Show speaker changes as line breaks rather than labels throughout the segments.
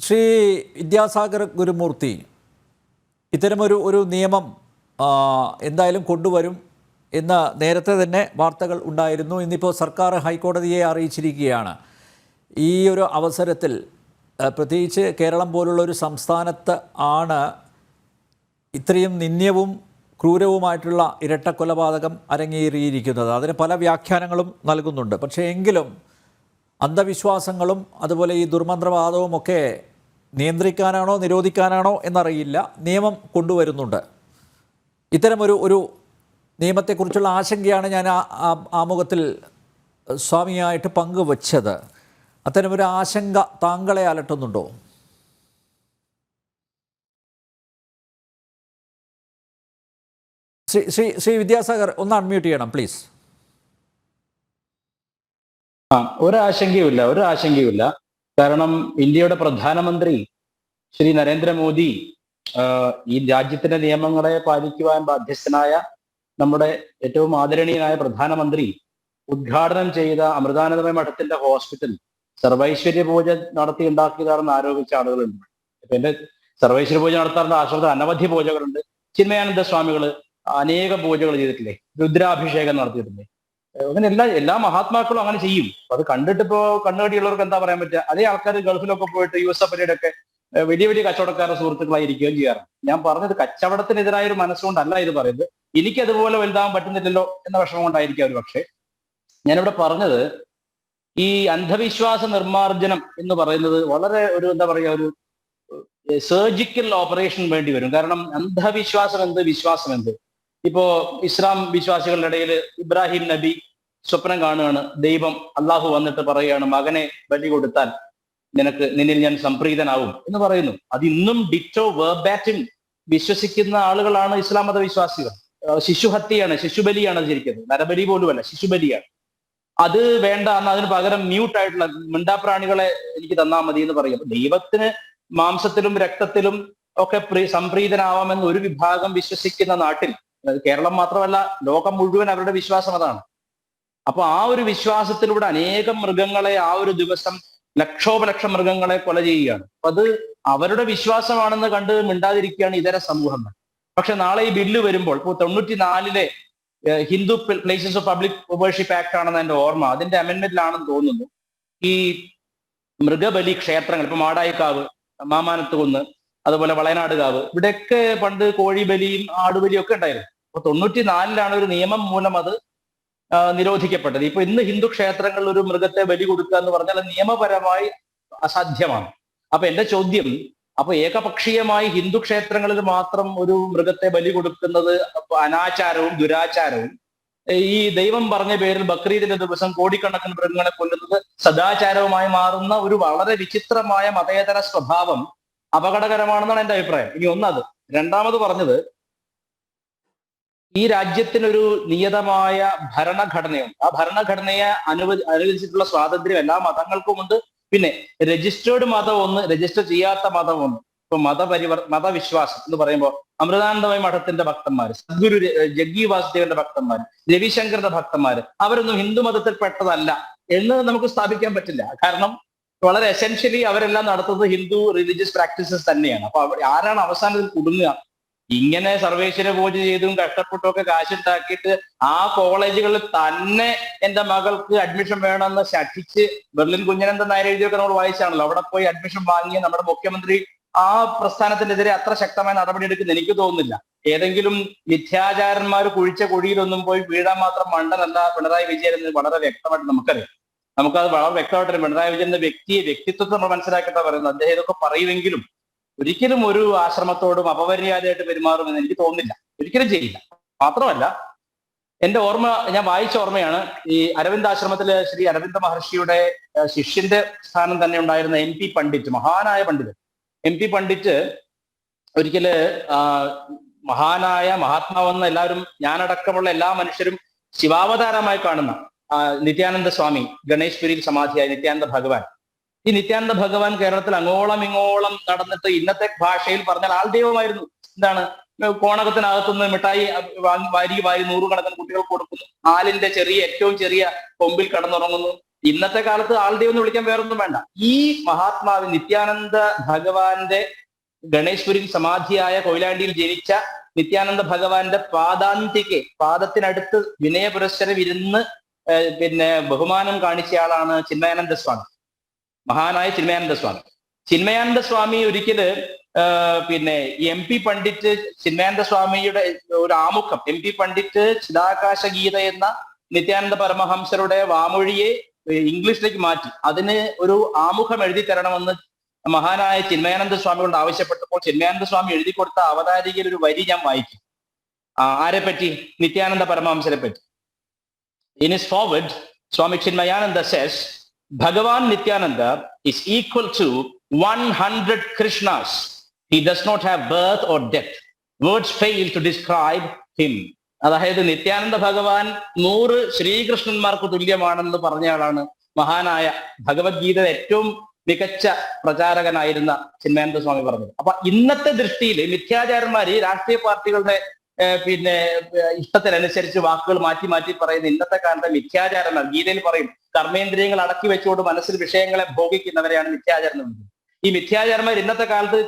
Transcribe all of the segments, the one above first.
ശ്രീ വിദ്യാസാഗർ ഗുരുമൂർത്തി ഇത്തരമൊരു ഒരു നിയമം എന്തായാലും കൊണ്ടുവരും എന്ന് നേരത്തെ തന്നെ വാർത്തകൾ ഉണ്ടായിരുന്നു. ഇന്നിപ്പോൾ സർക്കാർ ഹൈക്കോടതിയെ അറിയിച്ചിരിക്കുകയാണ്. ഈ ഒരു അവസരത്തിൽ പ്രത്യേകിച്ച് കേരളം പോലുള്ള ഒരു സംസ്ഥാനത്ത് ആണ് ഇത്രയും നിന്ദ്യവും ക്രൂരവുമായിട്ടുള്ള ഇരട്ട കൊലപാതകം അരങ്ങേറിയിരിക്കുന്നത്. അതിന് പല വ്യാഖ്യാനങ്ങളും നൽകുന്നുണ്ട്. പക്ഷേ എങ്കിലും അന്ധവിശ്വാസങ്ങളും അതുപോലെ ഈ ദുർമന്ത്രവാദവും ഒക്കെ നിയന്ത്രിക്കാനാണോ നിരോധിക്കാനാണോ എന്നറിയില്ല. നിയമം കൊണ്ടുവരുന്നുണ്ട്. ഇത്തരമൊരു ഒരു നിയമത്തെക്കുറിച്ചുള്ള ആശങ്കയാണ് ഞാൻ ആമുഖത്തിൽ സ്വാമിയായിട്ട് പങ്കുവച്ചത്. അത്തരമൊരു ആശങ്ക താങ്കളെ അലട്ടുന്നുണ്ടോ? ശ്രീ ശ്രീ ശ്രീ വിദ്യാസാഗർ ഒന്ന് അൺമ്യൂട്ട് ചെയ്യണം പ്ലീസ്
ആ ഒരാശങ്കയുമില്ല ഒരാശങ്കയുമില്ല. കാരണം ഇന്ത്യയുടെ പ്രധാനമന്ത്രി ശ്രീ നരേന്ദ്രമോദി ഈ രാജ്യത്തിന്റെ നിയമങ്ങളെ പാലിക്കുവാൻ ബാധ്യസ്ഥനായ നമ്മുടെ ഏറ്റവും ആദരണീയനായ പ്രധാനമന്ത്രി ഉദ്ഘാടനം ചെയ്ത അമൃതാനന്ദമയ മഠത്തിന്റെ ഹോസ്പിറ്റൽ സർവൈശ്വര്യ പൂജ നടത്തി ഉണ്ടാക്കിയതാണെന്ന് ആരോപിച്ച ആളുകളുണ്ട്. ഇപ്പൊ എന്റെ സർവൈശ്വര്യ പൂജ നടത്താറുണ്ട് ആശ്രമത്തിൽ അനവധി പൂജകളുണ്ട്. ചിന്മയാനന്ദ സ്വാമികൾ അനേക പൂജകൾ ചെയ്തിട്ടില്ലേ? രുദ്രാഭിഷേകം നടത്തിയിട്ടില്ലേ? അങ്ങനെ എല്ലാ എല്ലാ മഹാത്മാക്കളും അങ്ങനെ ചെയ്യും. അത് കണ്ടിട്ട് ഇപ്പോ കണ്ണുകടിയുള്ളവർക്ക് എന്താ പറയാൻ പറ്റുക? അതേ ആൾക്കാർ ഗൾഫിലൊക്കെ പോയിട്ട് യു എസ് എഫ് ഒക്കെ വലിയ വലിയ കച്ചവടക്കാരുടെ സുഹൃത്തുക്കളായിരിക്കുകയും ചെയ്യാറ്. ഞാൻ പറഞ്ഞത് കച്ചവടത്തിനെതിരായ ഒരു മനസ്സുകൊണ്ടല്ല ഇത് പറയുന്നത്. എനിക്ക് അതുപോലെ വലുതാവാൻ പറ്റുന്നില്ലല്ലോ എന്ന വിഷമം കൊണ്ടായിരിക്കും ഒരു പക്ഷേ. ഞാനിവിടെ പറഞ്ഞത് ഈ അന്ധവിശ്വാസ നിർമ്മാർജനം എന്ന് പറയുന്നത് വളരെ ഒരു എന്താ പറയുക ഒരു സർജിക്കൽ ഓപ്പറേഷൻ വേണ്ടി വരും. കാരണം അന്ധവിശ്വാസം എന്ത് വിശ്വാസം എന്ത് ഇപ്പോ ഇസ്ലാം വിശ്വാസികളുടെ ഇടയിൽ ഇബ്രാഹിം നബി സ്വപ്നം കാണുകയാണ്. ദൈവം അള്ളാഹു വന്നിട്ട് പറയുകയാണ് മകനെ ബലി കൊടുത്താൽ നിനക്ക് നിന്നിൽ ഞാൻ സംപ്രീതനാവും എന്ന് പറയുന്നു. അത് ഇന്നും ഡിറ്റോ വേർബാറ്റും വിശ്വസിക്കുന്ന ആളുകളാണ് ഇസ്ലാം മത വിശ്വാസികൾ ശിശുഹത്യയാണ് ശിശുബലിയാണ് ശരിക്കുന്നത് നരബലി പോലുമല്ല ശിശുബലിയാണ്. അത് വേണ്ട എന്ന് അതിന് പകരം മ്യൂട്ട് ആയിട്ടുള്ള മിണ്ടാപ്രാണികളെ എനിക്ക് തന്നാൽ മതി എന്ന് പറയും. ദൈവത്തിന് മാംസത്തിലും രക്തത്തിലും ഒക്കെ പ്രീ സംപ്രീതനാവാമെന്ന് ഒരു വിഭാഗം വിശ്വസിക്കുന്ന നാട്ടിൽ കേരളം മാത്രമല്ല ലോകം മുഴുവൻ അവരുടെ വിശ്വാസം അതാണ്. അപ്പൊ ആ ഒരു വിശ്വാസത്തിലൂടെ അനേകം മൃഗങ്ങളെ ആ ഒരു ദിവസം ലക്ഷോപലക്ഷം മൃഗങ്ങളെ കൊല ചെയ്യുകയാണ്. അപ്പൊ അത് അവരുടെ വിശ്വാസമാണെന്ന് കണ്ട് മിണ്ടാതിരിക്കുകയാണ് ഇതര സമൂഹങ്ങൾ. പക്ഷെ നാളെ ഈ ബില്ല് വരുമ്പോൾ ഇപ്പോൾ തൊണ്ണൂറ്റി നാലിലെ Hindu places of public worship act ആണെന്ന് എന്റെ ഓർമ്മ അതിന്റെ അമെന്മെന്റിലാണെന്ന് തോന്നുന്നു. ഈ മൃഗബലി ക്ഷേത്രങ്ങൾ ഇപ്പൊ മാടായിക്കാവ് മാമാനത്ത് കുന്ന് അതുപോലെ വളയനാട് കാവ് ഇവിടെയൊക്കെ പണ്ട് കോഴിബലിയും ആടുബലിയും ഒക്കെ ഉണ്ടായിരുന്നു. അപ്പൊ തൊണ്ണൂറ്റി നാലിലാണ് ഒരു നിയമം മൂലം അത് നിരോധിക്കപ്പെട്ടത്. ഇപ്പൊ ഇന്ന് ഹിന്ദു ക്ഷേത്രങ്ങളിൽ ഒരു മൃഗത്തെ ബലി കൊടുക്കുക എന്ന് പറഞ്ഞാൽ നിയമപരമായി അസാധ്യമാണ്. അപ്പൊ എന്റെ ചോദ്യം അപ്പൊ ഏകപക്ഷീയമായി ഹിന്ദു ക്ഷേത്രങ്ങളിൽ മാത്രം ഒരു മൃഗത്തെ ബലി കൊടുക്കുന്നത് അനാചാരവും ദുരാചാരവും ഈ ദൈവം പറഞ്ഞ പേരിൽ ബക്രീദിന്റെ ദിവസം കോടിക്കണക്കിന് മൃഗങ്ങളെ കൊല്ലുന്നത് സദാചാരവുമായി മാറുന്ന ഒരു വളരെ വിചിത്രമായ മതേതര സ്വഭാവം അപകടകരമാണെന്നാണ് എന്റെ അഭിപ്രായം. ഇനി ഒന്നത് രണ്ടാമത് പറഞ്ഞത് ഈ രാജ്യത്തിനൊരു നിയതമായ ഭരണഘടനയുണ്ട്. ആ ഭരണഘടനയെ അനുവദി അനുവദിച്ചിട്ടുള്ള സ്വാതന്ത്ര്യം എല്ലാ മതങ്ങൾക്കുമുണ്ട് പിന്നെ രജിസ്റ്റേർഡ് മതം ഒന്ന് രജിസ്റ്റർ ചെയ്യാത്ത മതം ഒന്ന്. ഇപ്പൊ മതപരിവർ മതവിശ്വാസം എന്ന് പറയുമ്പോൾ അമൃതാനന്ദമയ മഠത്തിന്റെ ഭക്തന്മാർ സദ്ഗുരു ജഗ്ഗി വാസുദേവന്റെ ഭക്തന്മാർ രവിശങ്കറിന്റെ ഭക്തന്മാർ അവരൊന്നും ഹിന്ദു മതത്തിൽപ്പെട്ടതല്ല എന്ന് നമുക്ക് സ്ഥാപിക്കാൻ പറ്റില്ല. കാരണം വളരെ എസെൻഷ്യലി അവരെല്ലാം നടത്തുന്നത് ഹിന്ദു റിലീജിയസ് പ്രാക്ടീസസ് തന്നെയാണ്. അപ്പൊ ആരാണ് അവസാനത്തിൽ കുടുങ്ങുക? ഇങ്ങനെ സർവേശ്വര പൂജ ചെയ്തും കഷ്ടപ്പെട്ടും ഒക്കെ കാശുണ്ടാക്കിയിട്ട് ആ കോളേജുകളിൽ തന്നെ എന്റെ മകൾക്ക് അഡ്മിഷൻ വേണമെന്ന് ശഠിച്ച് ബെർലിൻ കുഞ്ഞനന്ദൻ നായർ എഴുതിയൊക്കെ നമ്മൾ വായിച്ചാണല്ലോ. അവിടെ പോയി അഡ്മിഷൻ വാങ്ങിയ നമ്മുടെ മുഖ്യമന്ത്രി ആ പ്രസ്ഥാനത്തിനെതിരെ അത്ര ശക്തമായ നടപടി എടുക്കുന്ന എനിക്ക് തോന്നുന്നില്ല. ഏതെങ്കിലും മിഥ്യാചാരന്മാർ കുഴിച്ച കുഴിയിലൊന്നും പോയി വീഴാൻ മാത്രം മണ്ടനല്ല പിണറായി വിജയൻ എന്ന് വളരെ വ്യക്തമായിട്ട് നമുക്കറിയാം. നമുക്കത് വളരെ വ്യക്തമായിട്ട്. പിണറായി വിജയൻ വ്യക്തിയെ വ്യക്തിത്വത്തെ നമ്മൾ മനസ്സിലാക്കേണ്ട പറയുന്നത്. അദ്ദേഹം ഇതൊക്കെ പറയുമെങ്കിലും ഒരിക്കലും ഒരു ആശ്രമത്തോടും അപമര്യാദയായിട്ട് പെരുമാറുമെന്ന് എനിക്ക് തോന്നുന്നില്ല. ഒരിക്കലും ചെയ്യില്ല. മാത്രമല്ല എന്റെ ഓർമ്മ ഞാൻ വായിച്ച ഓർമ്മയാണ് ഈ അരവിന്ദ് ആശ്രമത്തിലെ ശ്രീ അരവിന്ദ മഹർഷിയുടെ ശിഷ്യന്റെ സ്ഥാനം തന്നെ ഉണ്ടായിരുന്ന എം പി പണ്ഡിറ്റ് മഹാനായ പണ്ഡിതൻ എം പി പണ്ഡിറ്റ് ഒരിക്കൽ മഹാനായ മഹാത്മാവെന്ന് എല്ലാവരും ഞാനടക്കമുള്ള എല്ലാ മനുഷ്യരും ശിവാവതാരമായി കാണുന്ന നിത്യാനന്ദ സ്വാമി ഗണേഷ് പുരിയിൽ സമാധിയായ നിത്യാനന്ദ ഭഗവാൻ. ഈ നിത്യാനന്ദ ഭഗവാൻ കേരളത്തിൽ അങ്ങോളം ഇങ്ങോളം നടന്നിട്ട് ഇന്നത്തെ ഭാഷയിൽ പറഞ്ഞാൽ ആൾ ദൈവമായിരുന്നു എന്താണ്? കോണകത്തിനകത്തുനിന്ന് മിഠായി വാരി വാരി നൂറുകണക്കിന് കുട്ടികൾ കൊടുക്കുന്നു. ആലിന്റെ ചെറിയ ഏറ്റവും ചെറിയ കൊമ്പിൽ കടന്നുറങ്ങുന്നു. ഇന്നത്തെ കാലത്ത് ആൾദൈവം എന്ന് വിളിക്കാൻ വേറൊന്നും വേണ്ട. ഈ മഹാത്മാവ് നിത്യാനന്ദ ഭഗവാന്റെ ഗണേശ്വരി സമാധിയായ കൊയിലാണ്ടിയിൽ ജനിച്ച നിത്യാനന്ദ ഭഗവാന്റെ പാദാന്തിക്ക് പാദത്തിനടുത്ത് വിനയ പുരസ്സരം ഇരുന്ന് പിന്നെ ബഹുമാനം കാണിച്ച ആളാണ് ചിന്മയാനന്ദ സ്വാമി. മഹാനായ ചിന്മയാനന്ദ സ്വാമി. ചിന്മയാനന്ദ സ്വാമി ഒരിക്കൽ പിന്നെ എം പി പണ്ഡിറ്റ് ചിന്മയാനന്ദ സ്വാമിയുടെ ഒരു ആമുഖം എം പി പണ്ഡിറ്റ് ചിതാകാശ ഗീത എന്ന നിത്യാനന്ദ പരമഹംസരുടെ വാമൊഴിയെ ഇംഗ്ലീഷിലേക്ക് മാറ്റി. അതിന് ഒരു ആമുഖം എഴുതി തരണമെന്ന് മഹാനായ ചിന്മയാനന്ദ സ്വാമികളോട് ആവശ്യപ്പെട്ടപ്പോൾ ചിന്മയാനന്ദ സ്വാമി എഴുതി കൊടുത്ത അവതാരികയിൽ ഒരു വരി ഞാൻ വായിക്കും. ആരെ പറ്റി നിത്യാനന്ദ പരമഹംസരെ പറ്റി. Is foreword Swami Chinmayananda says Bhagwan Nityananda is equal to one hundred Krishnas he does not have birth or death words fail to describe him അതായത് നിത്യാനന്ദ ഭഗവാൻ നൂറ് ശ്രീകൃഷ്ണന്മാർക്ക് തുല്യമാണെന്ന് പറഞ്ഞയാളാണ് മഹാനായ ഭഗവത്ഗീത ഏറ്റവും മികച്ച പ്രചാരകനായിരുന്ന ചിന്മയാനന്ദ സ്വാമി പറഞ്ഞത്. അപ്പൊ ഇന്നത്തെ ദൃഷ്ടിയിൽ മിഥ്യാചാരന്മാര് ഈ രാഷ്ട്രീയ പാർട്ടികളുടെ പിന്നെ ഇഷ്ടത്തിനനുസരിച്ച് വാക്കുകൾ മാറ്റി മാറ്റി പറയുന്ന ഇന്നത്തെ കാലത്തെ മിഥ്യാചാരന്മാർ ഗീതയിൽ പറയും കർമ്മേന്ദ്രിയങ്ങൾ അടക്കി വെച്ചുകൊണ്ട് മനസ്സിൽ വിഷയങ്ങളെ ഭോഗിക്കുന്നവരെയാണ് മിഥ്യാചാരം എന്ന്. വിളിക്കുന്നത് ഈ മിഥ്യാചാരന്മാർ ഇന്നത്തെ കാലത്ത്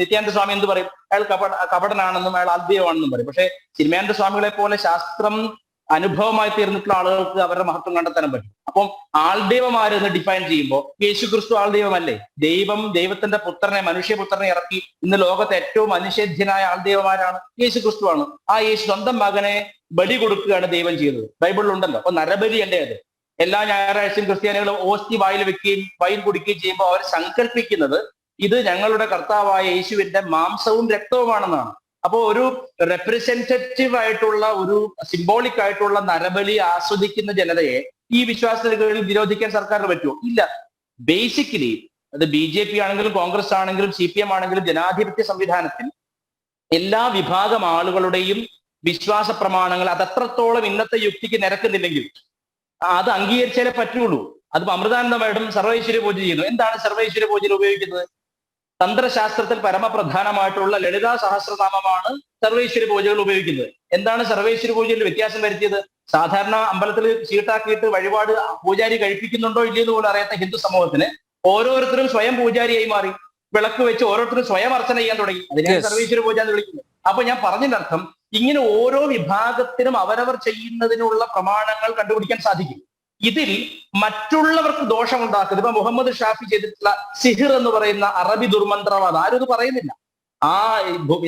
നിത്യാനന്ദ സ്വാമി എന്ത് പറയും അയാൾ കപട കപടനാണെന്നും അയാൾ അദ്വയമാണെന്നും പറയും. പക്ഷെ ചിന്മയാനന്ദ സ്വാമികളെ പോലെ ശാസ്ത്രം അനുഭവമായി തീർന്നിട്ടുള്ള ആളുകൾക്ക് അവരുടെ മഹത്വം കണ്ടെത്താൻ പറ്റും. അപ്പം ആൾദൈവമാരെന്ന് ഡിഫൈൻ ചെയ്യുമ്പോൾ യേശു ക്രിസ്തു ആൾദൈവമല്ലേ? ദൈവം ദൈവത്തിന്റെ പുത്രനെ മനുഷ്യപുത്രനെ ഇറക്കി ഇന്ന് ലോകത്തെ ഏറ്റവും അനിഷേധ്യനായ ആൾദൈവമാരാണ് യേശു ക്രിസ്തു ആണ്. ആ യേശു സ്വന്തം മകനെ ബലി കൊടുക്കുകയാണ് ദൈവം ചെയ്തത്. ബൈബിളിൽ ഉണ്ടല്ലോ. അപ്പൊ നരബലി അല്ലേ അത്? എല്ലാ ഞായറാഴ്ചയും ക്രിസ്ത്യാനികൾ ഓസ്തി വായിൽ വെക്കുകയും വൈൻ കുടിക്കുകയും ചെയ്യുമ്പോൾ അവർ സങ്കല്പിക്കുന്നത് ഇത് ഞങ്ങളുടെ കർത്താവായ യേശുവിന്റെ മാംസവും രക്തവുമാണെന്നാണ്. അപ്പോൾ ഒരു റെപ്രസെന്റേറ്റീവ് ആയിട്ടുള്ള ഒരു സിംബോളിക് ആയിട്ടുള്ള നരബലി ആസ്വദിക്കുന്ന ജനതയെ ഈ വിശ്വാസങ്ങളിൽ വിരോധിക്കാൻ സർക്കാരിന് പറ്റുമോ? ഇല്ല. ബേസിക്കലി അത് ബി ജെ പി ആണെങ്കിലും കോൺഗ്രസ് ആണെങ്കിലും സി പി എം ആണെങ്കിലും ജനാധിപത്യ സംവിധാനത്തിൽ എല്ലാ വിഭാഗം ആളുകളുടെയും വിശ്വാസ പ്രമാണങ്ങൾ അത് അത്രത്തോളം ഇന്നത്തെ യുക്തിക്ക് നിരക്കുന്നില്ലെങ്കിൽ അത് അംഗീകരിച്ചാലേ പറ്റുള്ളൂ. അതിപ്പോ അമൃതാനന്ദ മേഡം സർവൈശ്വര്യ പൂജ ചെയ്യുന്നു. എന്താണ് സർവൈശ്വര്യ പൂജയിൽ ഉപയോഗിക്കുന്നത്? തന്ത്രശാസ്ത്രത്തിൽ പരമപ്രധാനമായിട്ടുള്ള ലളിതാ സഹസ്രനാമമാണ് സർവേശ്വരി പൂജകൾ ഉപയോഗിക്കുന്നത്. എന്താണ് സർവേശ്വരി പൂജയിൽ വ്യത്യാസം വരുത്തിയത്? സാധാരണ അമ്പലത്തിൽ ചീട്ടാക്കിയിട്ട് വഴിപാട് പൂജാരി കഴിപ്പിക്കുന്നുണ്ടോ ഇല്ലയോ എന്ന് പോലും അറിയാത്ത ഹിന്ദു സമൂഹത്തിന് ഓരോരുത്തരും സ്വയം പൂജാരിയായി മാറി. വിളക്ക് വെച്ച് ഓരോരുത്തരും സ്വയം അർച്ചന ചെയ്യാൻ തുടങ്ങി. അതിനാണ് സർവേശ്വരി പൂജ എന്ന് വിളിക്കുന്നത് അപ്പൊ ഞാൻ പറഞ്ഞതിന്റെ അർത്ഥം ഇങ്ങനെ ഓരോ വിഭാഗത്തിനും അവരവർ ചെയ്യുന്നതിനുള്ള പ്രമാണങ്ങൾ കണ്ടുപിടിക്കാൻ സാധിക്കും. ഇതിൽ മറ്റുള്ളവർക്ക് ദോഷം ദോഷമുണ്ടാക്കുന്നത് ഇപ്പൊ മുഹമ്മദ് ഷാഫി ചെയ്തിട്ടുള്ള സിഹിർ എന്ന് പറയുന്ന അറബി ദുർമന്ത്രവാദം ആരും ഇത് പറയുന്നില്ല. ആ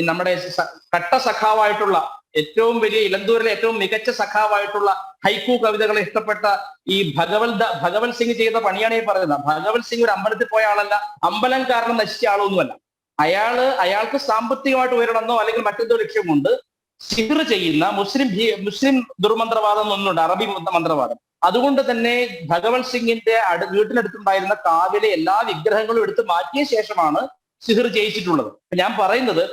നമ്മുടെ കട്ട സഖാവായിട്ടുള്ള ഏറ്റവും വലിയ ഇലന്തൂരിലെ ഏറ്റവും മികച്ച സഖാവായിട്ടുള്ള ഹൈക്കു കവിതകളെ ഇഷ്ടപ്പെട്ട ഈ ഭഗവത് ഭഗവൻ സിംഗ് ചെയ്ത പണിയാണ് ഈ പറയുന്നത്. ഭഗവത് സിംഗ് ഒരു അമ്പലത്തിൽ പോയ ആളല്ല. അമ്പലം കാരണം നശിച്ച ആളൊന്നുമല്ല. അയാൾ അയാൾക്ക് സാമ്പത്തികമായിട്ട് ഉയരണമെന്നോ അല്ലെങ്കിൽ മറ്റെന്തോ ലക്ഷ്യമുണ്ട്. സിഹിർ ചെയ്യുന്ന മുസ്ലിം മുസ്ലിം ദുർമന്ത്രവാദം ഒന്നുണ്ട് അറബി മന്ത്ര- മന്ത്രവാദം. അതുകൊണ്ട് തന്നെ ഭഗവത് സിംഗിന്റെ അടു വീട്ടിനടുത്തുണ്ടായിരുന്ന കാവിലെ എല്ലാ വിഗ്രഹങ്ങളും എടുത്ത് മാറ്റിയ ശേഷമാണ് സിഹിർ ജയിച്ചിട്ടുള്ളത്. ഞാൻ പറയുന്നത്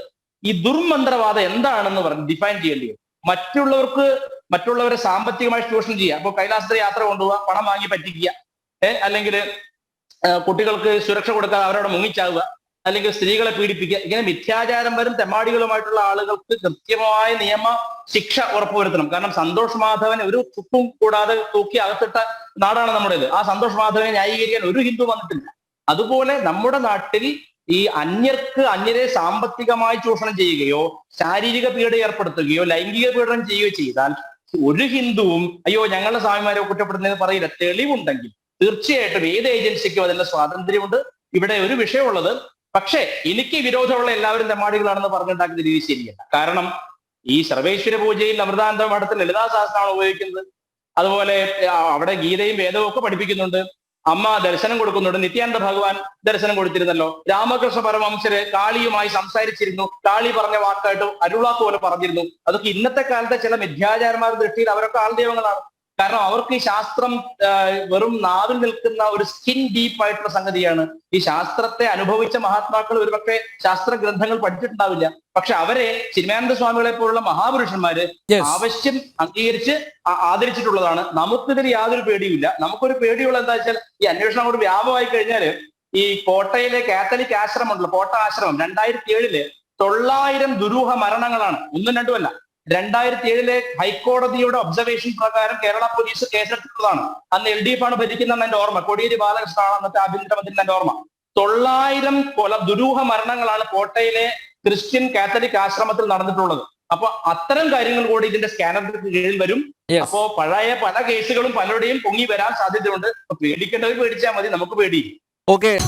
ഈ ദുർമന്ത്രവാദം എന്താണെന്ന് പറഞ്ഞ് ഡിഫൈൻ ചെയ്യേണ്ടി വരും. മറ്റുള്ളവർക്ക് മറ്റുള്ളവരെ സാമ്പത്തികമായി ചൂഷണം ചെയ്യുക. അപ്പൊ കൈലാസത്തെ യാത്ര കൊണ്ടുപോവുക പണം വാങ്ങി പറ്റിക്കുക അല്ലെങ്കിൽ കുട്ടികൾക്ക് സുരക്ഷ കൊടുക്കാതെ അവരോട് മുങ്ങിച്ചാവുക അല്ലെങ്കിൽ സ്ത്രീകളെ പീഡിപ്പിക്കുക. ഇങ്ങനെ മിഥ്യാചാരം വരും തെമ്മാടികളുമായിട്ടുള്ള ആളുകൾക്ക് കൃത്യമായ നിയമ ശിക്ഷ ഉറപ്പുവരുത്തണം. കാരണം സന്തോഷ് മാധവൻ ഒരു കുപ്പും കൂടാതെ തൂക്കി അകത്തിട്ട നാടാണ് നമ്മുടേത് ആ സന്തോഷ് മാധവനെ ന്യായീകരിക്കാൻ ഒരു ഹിന്ദു വന്നിട്ടില്ല. അതുപോലെ നമ്മുടെ നാട്ടിൽ ഈ അന്യർക്ക് അന്യരെ സാമ്പത്തികമായി ചൂഷണം ചെയ്യുകയോ ശാരീരിക പീഡ ഏർപ്പെടുത്തുകയോ ലൈംഗിക പീഡനം ചെയ്യുകയോ ചെയ്താൽ ഒരു ഹിന്ദുവും അയ്യോ ഞങ്ങളുടെ സ്വാമിമാരെ കുറ്റപ്പെടുന്നതെന്ന് പറയില്ല. തെളിവുണ്ടെങ്കിൽ തീർച്ചയായിട്ടും ഏത് ഏജൻസിക്കും അതിന്റെ സ്വാതന്ത്ര്യമുണ്ട്. ഇവിടെ ഒരു വിഷയമുള്ളത് പക്ഷേ എനിക്ക് വിരോധമുള്ള എല്ലാവരും തെമ്മാടികളാണെന്ന് പറഞ്ഞുണ്ടാക്കുന്ന രീതി ശരിയല്ല. കാരണം ഈ സർവേശ്വര പൂജയിൽ അമൃതാനന്ദ മഠത്തിൽ ലളിതാ സഹസ്രമാണ് ഉപയോഗിക്കുന്നത് അതുപോലെ അവിടെ ഗീതയും വേദവും ഒക്കെ പഠിപ്പിക്കുന്നുണ്ട്. അമ്മ ദർശനം കൊടുക്കുന്നുണ്ട്. നിത്യാനന്ദ ഭഗവാൻ ദർശനം കൊടുത്തിരുന്നല്ലോ. രാമകൃഷ്ണ പരമംശര് കാളിയുമായി സംസാരിച്ചിരുന്നു. കാളി പറഞ്ഞ വാക്കായിട്ട് അരുളാക്ക് പോലെ പറഞ്ഞിരുന്നു. അതൊക്കെ ഇന്നത്തെ കാലത്തെ ചില മിഥ്യാചാരന്മാരുടെ ദൃഷ്ടിയിൽ അവരൊക്കെ ആൾദൈവങ്ങളാണ്. കാരണം അവർക്ക് ഈ ശാസ്ത്രം വെറും നാവിൽ നിൽക്കുന്ന ഒരു സ്കിൻ ഡീപ്പ് ആയിട്ടുള്ള സംഗതിയാണ്. ഈ ശാസ്ത്രത്തെ അനുഭവിച്ച മഹാത്മാക്കൾ ഒരുപക്ഷെ ശാസ്ത്ര ഗ്രന്ഥങ്ങൾ പഠിച്ചിട്ടുണ്ടാവില്ല. പക്ഷെ അവരെ ചിന്മയാനന്ദ സ്വാമികളെ പോലുള്ള മഹാപുരുഷന്മാര്. ആവശ്യം അംഗീകരിച്ച് ആദരിച്ചിട്ടുള്ളതാണ്. നമുക്കിതിൽ യാതൊരു പേടിയുമില്ല. നമുക്കൊരു പേടിയുള്ള എന്താ വെച്ചാൽ ഈ അന്വേഷണം അങ്ങോട്ട് വ്യാപമായി കഴിഞ്ഞാൽ ഈ കോട്ടയിലെ കാത്തലിക് ആശ്രമം ഉണ്ടല്ലോ കോട്ട ആശ്രമം രണ്ടായിരത്തി ഏഴിൽ തൊള്ളായിരം ദുരൂഹ മരണങ്ങളാണ്. ഒന്നും രണ്ടുമല്ല. രണ്ടായിരത്തി ഏഴിലെ ഹൈക്കോടതിയുടെ ഒബ്സർവേഷൻ പ്രകാരം കേരള പോലീസ് കേസെടുത്തിട്ടുള്ളതാണ്. അന്ന് എൽ ഡി എഫ് ആണ് ഭരിക്കുന്നതെന്ന് എന്റെ ഓർമ്മ. കോടിയേരി ബാലകൃഷ്ണനാണ് അന്നത്തെ ആഭ്യന്തരമന്ത്രി എന്റെ ഓർമ്മ. തൊള്ളായിരം കൊല ദുരൂഹ മരണങ്ങളാണ് കോട്ടയിലെ ക്രിസ്ത്യൻ കാത്തലിക് ആശ്രമത്തിൽ നടന്നിട്ടുള്ളത്. അപ്പൊ അത്തരം കാര്യങ്ങൾ കൂടി ഇതിന്റെ സ്കാനറിന് കീഴിൽ വരും. അപ്പോ പഴയ പല കേസുകളും പലരുടെയും പൊങ്ങി വരാൻ സാധ്യതയുണ്ട്. പേടിക്കേണ്ടവർ പേടിച്ചാൽ മതി. നമുക്ക് പേടി.
ഓക്കെ